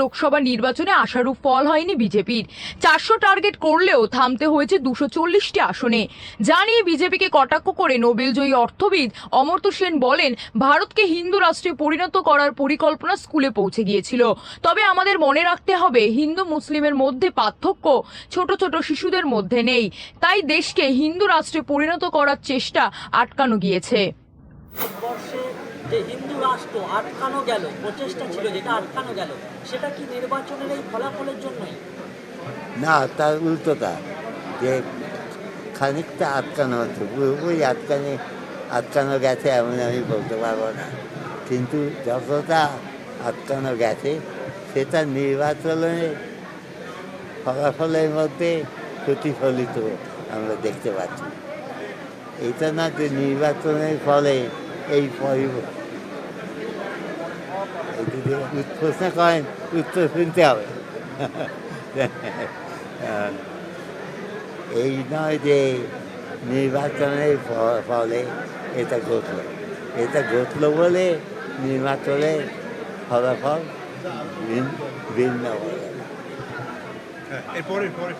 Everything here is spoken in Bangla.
লোকসভা নির্বাচনে আশারূপ ফল হয়নি বিজেপির। চারশো টার্গেট করলেও থামতে হয়েছে দুশো চল্লিশটি আসনে। জানিয়ে বিজেপিকে কটাক্ষ করে নোবেলজয়ী অর্থবিদ অমর্ত্য সেন বলেন, ভারতকে হিন্দু রাষ্ট্রে পরিণত করার পরিকল্পনা স্কুলে পৌঁছে গিয়েছিল। তবে আমাদের মনে রাখতে হবে, হিন্দু মুসলিমের মধ্যে পার্থক্য ছোট ছোট শিশুদের মধ্যে নেই। তাই দেশকে হিন্দু রাষ্ট্রে পরিণত করার চেষ্টা আটকানো গিয়েছে। যে হিন্দু রাষ্ট্র আটকানো গেল, প্রচেষ্টা ছিল যেটা আটকানো গেল, সেটা কি নির্বাচনের এই ফলাফলের জন্যই? না, তার উল্টোটা যে খানিকটা আটকানো হচ্ছে পুরোপুরি আটকানি, আটকানো গেছে এমন আমি বলতে পারব না। কিন্তু যতটা আটকানো গেছে, সেটা নির্বাচনে ফলাফলের মধ্যে প্রতিফলিত আমরা দেখতে পাচ্ছি। এটা না যে নির্বাচনের ফলে এই পরিবর্তন প্রশ্ন করেন উত্তর শুনতে হবে এই নয় যে নির্বাচনের ফলে এটা ঘটল এটা ঘটলো বলে নির্বাচনের ফলাফল ভিন- ভিন্ন এরপরে এরপরে।